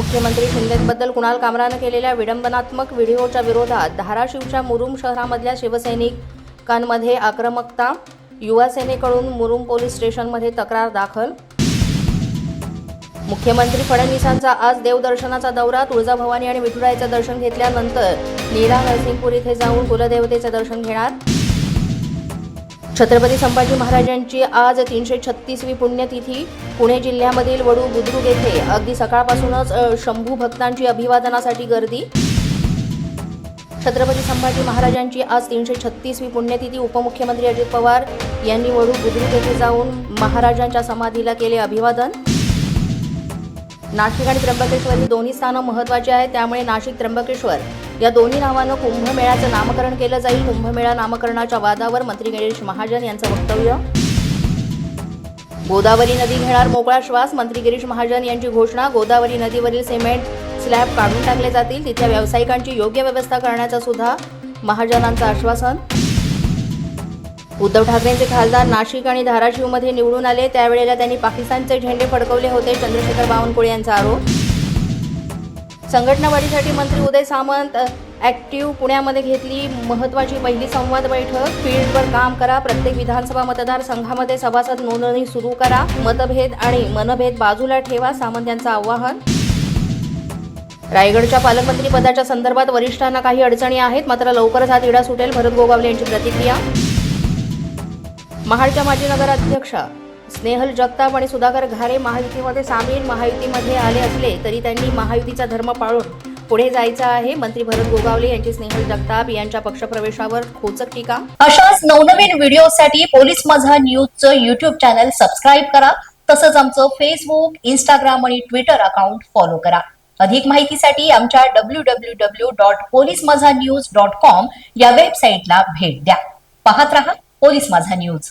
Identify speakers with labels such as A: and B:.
A: मुख्यमंत्री शिंदेबद्दल कुणाल कामरानं केलेल्या विडंबनात्मक व्हिडिओच्या विरोधात धाराशिवच्या मुरुम शहरामधल्या शिवसैनिकांमध्ये आक्रमकता युवा सेनेकडून मुरुम पोलीस स्टेशनमध्ये तक्रार दाखल. मुख्यमंत्री फडणवीसांचा आज देवदर्शनाचा दौरा तुळजाभवानी आणि विठुरायाचं दर्शन घेतल्यानंतर नीरा नरसिंगपूर इथे जाऊन कुलदेवतेचं दर्शन घेणार. छत्रपती संभाजी महाराजांची आज तीनशे छत्तीसवी पुण्यतिथी पुणे जिल्ह्यामधील वडू बुद्रुक येथे. अगदी सकाळपासूनच शंभू भक्तांची अभिवादनासाठी गर्दी. छत्रपती संभाजी महाराजांची आज तीनशे छत्तीसवी पुण्यतिथी. उपमुख्यमंत्री अजित पवार यांनी वडू बुद्रुक येथे जाऊन महाराजांच्या समाधीला केले अभिवादन. नाशिक आणि त्र्यंबकेश्वर ही दोन्ही स्थानं महत्त्वाची आहेत. त्यामुळे नाशिक त्र्यंबकेश्वर या दोन्ही नावानं कुंभमेळ्याचं नामकरण केलं जाईल. कुंभमेळा नामकरणाच्या वादावर मंत्री गिरीश महाजन यांचं वक्तव्य. गोदावरी नदी घेणार मोकळा श्वास मंत्री गिरीश महाजन यांची घोषणा. गोदावरी नदीवरील सिमेंट स्लॅब काढून टाकले जातील. तिथल्या व्यावसायिकांची योग्य व्यवस्था करण्याचा सुद्धा महाजनांचं आश्वासन. उद्धव ठाकरेंचे खासदार नाशिक आणि धाराशिवमध्ये निवडून आले. त्यावेळेला त्यांनी पाकिस्तानचे झेंडे फडकवले होते. चंद्रशेखर बावनकुळे यांचा आरोप. संघटनावाढीसाठी मंत्री उदय सामंत ॲक्टिव्ह पुण्यामध्ये घेतली महत्त्वाची पहिली संवाद बैठक. फील्डवर काम करा. प्रत्येक विधानसभा मतदारसंघामध्ये सभासद नोंदणी सुरू करा. मतभेद आणि मनभेद बाजूला ठेवा सामंत यांचं आवाहन. रायगडच्या पालकमंत्री पदाच्या संदर्भात वरिष्ठांना काही अडचणी आहेत मात्र लवकरच हा तिढा सुटेल. भरत गोगावले यांची प्रतिक्रिया. महाडच्या माजी नगराध्यक्षा स्नेहल जगताप आणि सुधाकर घारे महायुतीमध्ये सामील महायुतीमध्ये आले असले तरी त्यांनी महायुतीचा धर्म पाळून पुढे जायचं आहे. मंत्री भरत गोगावले यांची स्नेहल जगताप यांच्या पक्षप्रवेशावर खोचक टीका.
B: अशाच नवनवीन व्हिडिओसाठी पोलीस माझा न्यूजचं युट्यूब चॅनल सबस्क्राईब करा. तसंच आमचं फेसबुक इंस्टाग्राम आणि ट्विटर अकाउंट फॉलो करा. अधिक माहितीसाठी आमच्या W W W dot police माझा न्यूज डॉट कॉम या वेबसाईटला भेट द्या. पाहत रहा पोलीस माझा न्यूज.